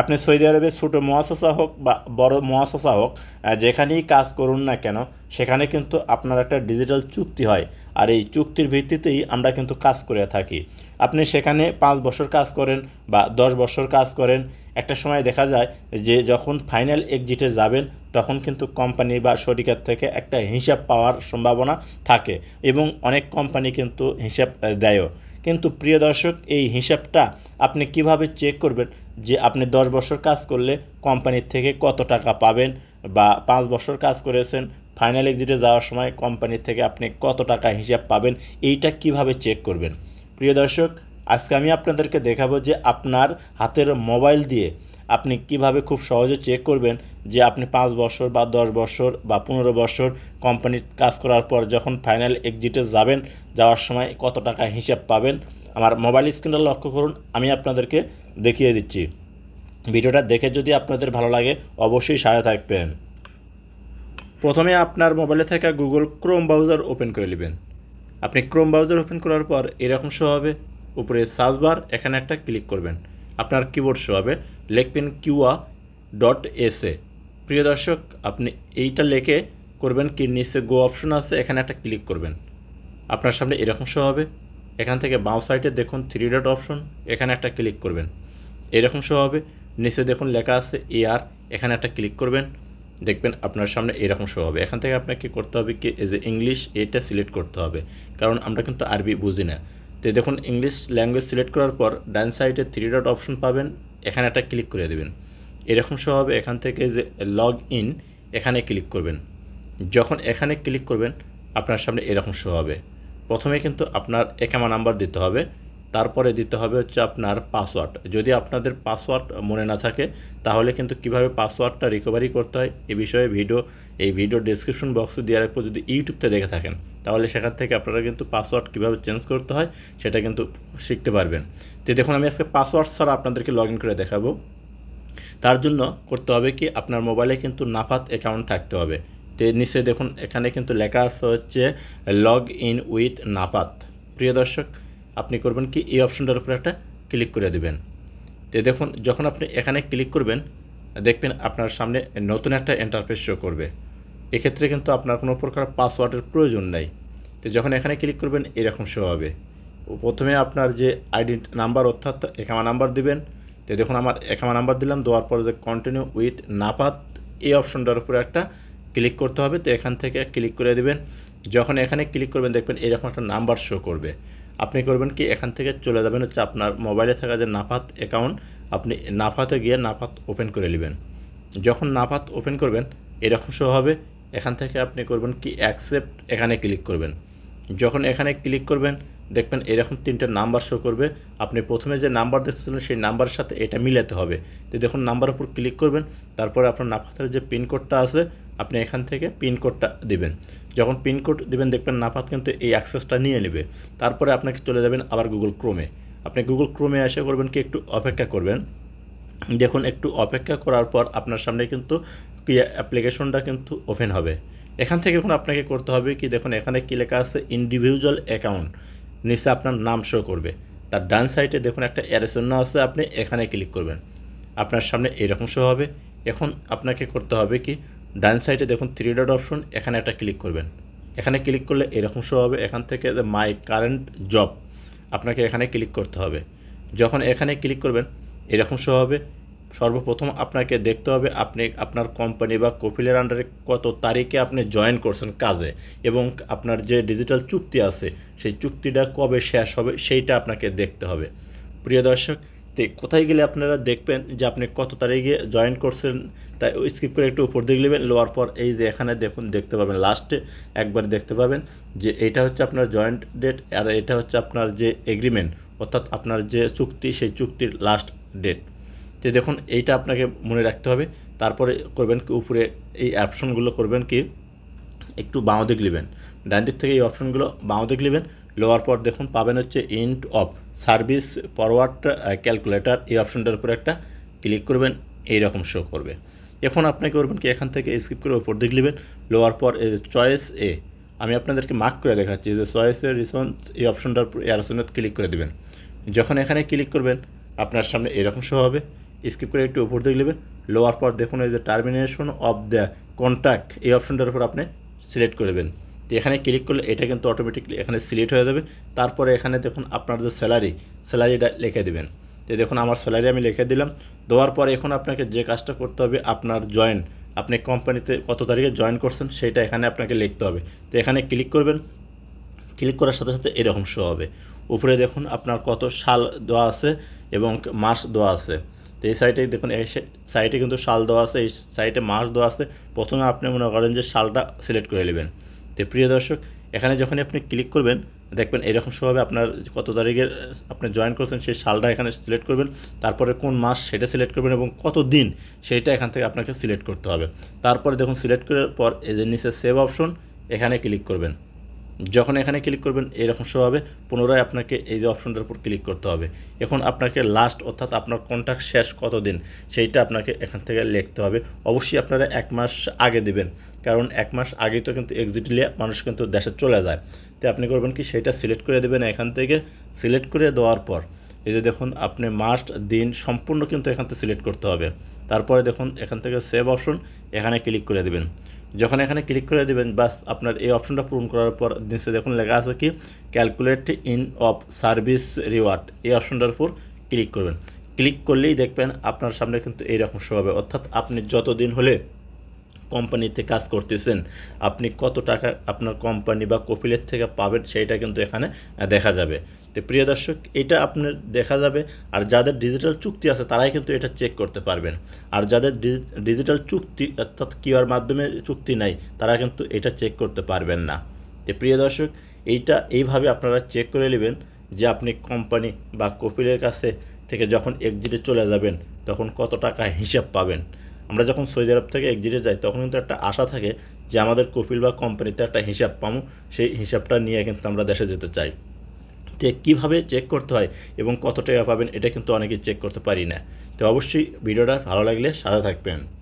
আপনি সৌদি আরবে ছোটো মহাশাসা হোক বা বড় মহাশাসা হোক যেখানেই কাজ করুন না কেন, সেখানে কিন্তু আপনার একটা ডিজিটাল চুক্তি হয়। আর এই চুক্তির ভিত্তিতেই আমরা কিন্তু কাজ করে থাকি। আপনি সেখানে পাঁচ বছর কাজ করেন বা দশ বছর কাজ করেন, একটা সময় দেখা যায় যে যখন ফাইনাল এক্সিটে যাবেন, তখন কিন্তু কোম্পানি বা শরিকার থেকে একটা হিসাব পাওয়ার সম্ভাবনা থাকে এবং অনেক কোম্পানি কিন্তু হিসাব দেয়ও। কিন্তু প্রিয় দর্শক, এই হিসাবটা আপনি কীভাবে চেক করবেন যে আপনি দশ বছর কাজ করলে কোম্পানির থেকে কত টাকা পাবেন বা পাঁচ বছর কাজ করেছেন ফাইনাল এক্সিটে যাওয়ার সময় কোম্পানির থেকে আপনি কত টাকা হিসাব পাবেন, এইটা কীভাবে চেক করবেন? প্রিয় দর্শক আজকে আমি আপনাদেরকে দেখাবো যে আপনার হাতের মোবাইল দিয়ে আপনি কীভাবে খুব সহজে চেক করবেন যে আপনি পাঁচ বছর বা দশ বছর বা পনেরো বছর কোম্পানির কাজ করার পর যখন ফাইনাল এক্সিটে যাবেন, যাওয়ার সময় কত টাকা হিসাব পাবেন, আমার মোবাইল স্ক্রিনটা লক্ষ্য করুন, আমি আপনাদেরকে দেখিয়ে দিচ্ছি। ভিডিওটা দেখে যদি আপনাদের ভালো লাগে, অবশ্যই সাথে থাকবেন। প্রথমে আপনার মোবাইলে থাকা গুগল ক্রোম ব্রাউজার ওপেন করে নেবেন। আপনি ক্রোম ব্রাউজার ওপেন করার পর এরকম শো হবে। উপরে সার্চ বার, এখানে একটা ক্লিক করবেন। আপনার কিবোর্ড শো হবে। লিখবেন কিউয়া ডট এসে প্রিয় দর্শক, আপনি এইটা লেখে করবেন কি, নিচে গো অপশন আছে, এখানে একটা ক্লিক করবেন। আপনার সামনে এরকম শো হবে। এখান থেকে বাঁ সাইডে দেখুন থ্রি ডট অপশন এখানে একটা ক্লিক করবেন। এরকম শো হবে। নিচে দেখুন লেখা আছে এ আর এখানে একটা ক্লিক করবেন। দেখবেন আপনার সামনে এরকম শো হবে। এখান থেকে আপনাকে করতে হবে কি, এই যে ইংলিশ এটা সিলেক্ট করতে হবে। কারণ আমরা কিন্তু আরবি বুঝি না। তো দেখুন ইংলিশ ল্যাঙ্গুয়েজ সিলেক্ট করার পর ডান সাইডে থ্রি ডট অপশন পাবেন। এখানে একটা ক্লিক করে দেবেন। এরকম শো হবে এখান থেকে যে লগ ইন এখানে ক্লিক করবেন। যখন এখানে ক্লিক করবেন, আপনার সামনে এরকম শো হবে। প্রথমে কিন্তু আপনার একামা নাম্বার দিতে হবে? তারপরে দিতে হবে হচ্ছে আপনার পাসওয়ার্ড যদি আপনাদের পাসওয়ার্ড মনে না থাকে, তাহলে কিন্তু কীভাবে পাসওয়ার্ডটা রিকভারি করতে হয় এ বিষয়ে ভিডিও এই ভিডিও ডেসক্রিপশন বক্সে দেওয়ার পর যদি ইউটিউবতে দেখে থাকেন। তাহলে সেখান থেকে আপনারা কিন্তু পাসওয়ার্ড কীভাবে চেঞ্জ করতে হয়, সেটা কিন্তু শিখতে পারবেন। তো দেখুন, আমি আজকে পাসওয়ার্ড ছাড়া আপনাদেরকে লগ ইন করে দেখাবো। তার জন্য করতে হবে কি, আপনার মোবাইলে কিন্তু নাফাত অ্যাকাউন্ট থাকতে হবে। তো নিচে দেখুন, এখানে কিন্তু লেখা আছে হচ্ছে লগ ইন উইথ নাপাত প্রিয় দর্শক আপনি করবেন কি, এই অপশনটার উপরে একটা ক্লিক করে দেবেন। তো দেখুন, যখন আপনি এখানে ক্লিক করবেন, দেখবেন আপনার সামনে নতুন একটা ইন্টারফেস শো করবে। এক্ষেত্রে কিন্তু আপনার কোনো প্রকার পাসওয়ার্ডের প্রয়োজন নাই। তো যখন এখানে ক্লিক করবেন, এরকম শো হবে। প্রথমে আপনার যে আইডি নাম্বার অর্থাৎ একামা নাম্বার দিবেন। তো দেখুন, আমার একামা নাম্বার দিলাম, দেওয়ার পরে যে কন্টিনিউ উইথ নাপাত এই অপশনটার উপরে একটা ক্লিক করতে হবে। তো এখান থেকে ক্লিক করে দিবেন। যখন এখানে ক্লিক করবেন, দেখবেন এরকম একটা নাম্বার শো করবে। আপনি করবেন কি, এখান থেকে চলে যাবেন হচ্ছে আপনার মোবাইলে থাকা যে নাফাত অ্যাকাউন্ট আপনি নাফাতে গিয়ে নাফাত ওপেন করে নেবেন। যখন নাফাত ওপেন করবেন, এরকম শো হবে, এখান থেকে আপনি করবেন কি অ্যাকসেপ্ট এখানে ক্লিক করবেন। যখন এখানে ক্লিক করবেন, দেখবেন এরকম তিনটে নাম্বার শো করবে। আপনি প্রথমে যে নাম্বার দেখছিলেন সেই নাম্বারের সাথে এটা মিলাতে হবে। তো দেখুন নাম্বার উপর ক্লিক করবেন, তারপরে আপনার নাফাতের যে পিনকোডটা আছে আপনি এখান থেকে পিনকোডটা দিবেন। যখন পিনকোড দিবেন, দেখবেন নাফাত কিন্তু এই অ্যাক্সেসটা নিয়ে নেবে। তারপরে আপনাকে চলে যাবেন আবার গুগল ক্রোমে আপনি গুগল ক্রোমে এসে করবেন কি, একটু অপেক্ষা করবেন। দেখুন, একটু অপেক্ষা করার পর আপনার সামনে কিন্তু অ্যাপ্লিকেশনটা কিন্তু ওপেন হবে। এখান থেকে এখন আপনাকে করতে হবে কি, দেখুন, এখানে কী লেখা আছে ইন্ডিভিজুয়াল অ্যাকাউন্ট নিচে আপনার নাম শো করবে। তার ডান সাইডে দেখুন, একটা অ্যারেসন্য আছে, আপনি এখানে ক্লিক করবেন। আপনার সামনে এরকম শো হবে। এখন আপনাকে করতে হবে কি ডান সাইডে দেখুন থ্রি ডট অপশন এখানে একটা ক্লিক করবেন। এখানে ক্লিক করলে এরকম শো হবে, এখান থেকে মাই কারেন্ট জব আপনাকে এখানে ক্লিক করতে হবে। যখন এখানে ক্লিক করবেন, এরকম শো হবে। সর্বপ্রথম আপনাকে দেখতে হবে আপনি, আপনার কোম্পানি বা কপিলের আন্ডারে কত তারিখে আপনি জয়েন করছেন কাজে এবং আপনার যে ডিজিটাল চুক্তি আছে, সেই চুক্তিটা কবে শেষ হবে, সেইটা আপনাকে দেখতে হবে। প্রিয় দর্শক তো কোথায় গেলে আপনারা দেখবেন যে আপনি কত তারিখে জয়েন করছেন, তাই স্কিপ করে একটু উপর দিকে নেবেন লোয়ার পর এই যে এখানে দেখুন, দেখতে পাবেন লাস্টে একবার দেখতে পাবেন যে এটা হচ্ছে আপনার জয়েন্ট ডেট আর এটা হচ্ছে আপনার যে এগ্রিমেন্ট অর্থাৎ আপনার যে চুক্তি, সেই চুক্তির লাস্ট ডেট তো দেখুন, এইটা আপনাকে মনে রাখতে হবে। তারপরে করবেন কি, উপরে এই অপশনগুলো করবেন কি, একটু বাঁ দিক নেবেন। ডান দিক থেকে এই অপশনগুলো বাঁ দিক নেবেন। লোয়ার পর দেখুন, পাবেন হচ্ছে end of service forward calculator এই অপশনটার উপরে একটা ক্লিক করবেন এই রকম শো করবে। এখন আপনি করবেন কি? এখান থেকে স্কিপ করে উপর দিক নেবেন লোয়ার পর চয়েস এ আমি আপনাদেরকে মার্ক করে দেখাচ্ছি যে চয়েসের রিসপন্স এই অপশনটার উপর এয়ারসোনত ক্লিক করে দেবেন। যখন এখানে ক্লিক করবেন, আপনার সামনে এরকম শো হবে। স্কিপ করে একটু উপর দিকে নেবেন লোয়ার পর দেখুন, এই যে টার্মিনেশন অফ দ্য কন্ট্যাক্ট এই অপশনটার উপর আপনি সিলেক্ট করবেন তো এখানে ক্লিক করলে এটা কিন্তু অটোমেটিকলি এখানে সিলেক্ট হয়ে যাবে। তারপরে এখানে দেখুন আপনার যে স্যালারি স্যালারিটা লিখে দেবেন। তো দেখুন আমার স্যালারি আমি লিখে দিলাম। দেওয়ার পরে এখন আপনাকে যে কাজটা করতে হবে, আপনার জয়েন আপনি কোম্পানিতে কত তারিখে জয়েন করছেন সেটা এখানে আপনাকে লিখতে হবে। তো এখানে ক্লিক করবেন। ক্লিক করার সাথে সাথে এরকম শো হবে। উপরে দেখুন আপনার কত সাল দেওয়া আছে এবং মাস দেওয়া আছে। তো এই সাইটে দেখুন, এই সাইটে কিন্তু সাল দেওয়া আছে, এই সাইটে মাস দেওয়া আছে। প্রথমে আপনি মনে করেন যে সালটা সিলেক্ট করে নেবেন। তো প্রিয় দর্শক, এখানে যখন আপনি ক্লিক করবেন, দেখবেন এরকম সবাই আপনার কত তারিখের আপনি জয়েন করছেন সেই সালটা এখানে সিলেক্ট করবেন। তারপরে কোন মাস সেটা সিলেক্ট করবেন এবং কত দিন সেইটা এখান থেকে আপনাকে সিলেক্ট করতে হবে। তারপরে দেখুন সিলেক্ট করার পর এদের নিচে সেভ অপশন এখানে ক্লিক করবেন। যখন এখানে ক্লিক করবেন, এরকম শো হবে। পুনরায় আপনাকে এই যে অপশনটার উপর ক্লিক করতে হবে। এখন আপনাকে লাস্ট অর্থাৎ আপনার কন্ট্যাক্ট শেষ কত দিন সেইটা আপনাকে এখান থেকে লিখতে হবে। অবশ্যই আপনারা এক মাস আগে দেবেন। কারণ এক মাস আগে তো কিন্তু এক্সিট নিয়ে মানুষ কিন্তু দেশে চলে যায়। তো আপনি করবেন কি সেটা সিলেক্ট করে দেবেন এখান থেকে। সিলেক্ট করে দেওয়ার পর এই যে দেখুন, আপনি মাস্ট দিন সম্পূর্ণ কিন্তু এখান থেকে সিলেক্ট করতে হবে। তারপরে দেখুন, এখান থেকে সেভ অপশন এখানে ক্লিক করে দেবেন। যখন এখানে ক্লিক করে দেবেন বাস আপনার এই অপশনটা পূরণ করার পর নিচে দেখুন, লেখা আছে কি? Calculate in of service reward এই অপশনটার উপর ক্লিক করবেন। ক্লিক করলেই দেখবেন, আপনার সামনে কিন্তু এইরকম শো হবে। অর্থাৎ আপনি যতদিন হলে কোম্পানিতে কাজ করতেছেন, আপনি কত টাকা আপনার কোম্পানি বা কপিলের থেকে পাবেন সেইটা কিন্তু এখানে দেখা যাবে। তো প্রিয় দর্শক, এটা আপনার দেখা যাবে, আর যাদের ডিজিটাল চুক্তি আছে তারাই কিন্তু এটা চেক করতে পারবেন। আর যাদের ডিজিটাল চুক্তি, অর্থাৎ কিউআর মাধ্যমে চুক্তি নাই, তারা কিন্তু এটা চেক করতে পারবেন না। তো প্রিয় দর্শক, এইটা এইভাবে আপনারা চেক করে নেবেন যে আপনি কোম্পানি বা কপিলের কাছে থেকে যখন এক্সিটে চলে যাবেন, তখন কত টাকা হিসাব পাবেন। আমরা যখন সৌদি আরব থেকে এক্সিটে যাই, তখন কিন্তু একটা আশা থাকে যে আমাদের কপিল বা কোম্পানিতে একটা হিসাব পামো। সেই হিসাবটা নিয়ে কিন্তু আমরা দেশে যেতে চাই। তো কীভাবে চেক করতে হয় এবং কত টাকা পাবেন, এটা কিন্তু অনেকে চেক করতে পারি না। তো অবশ্যই ভিডিওটা ভালো লাগলে সাদা থাকবেন।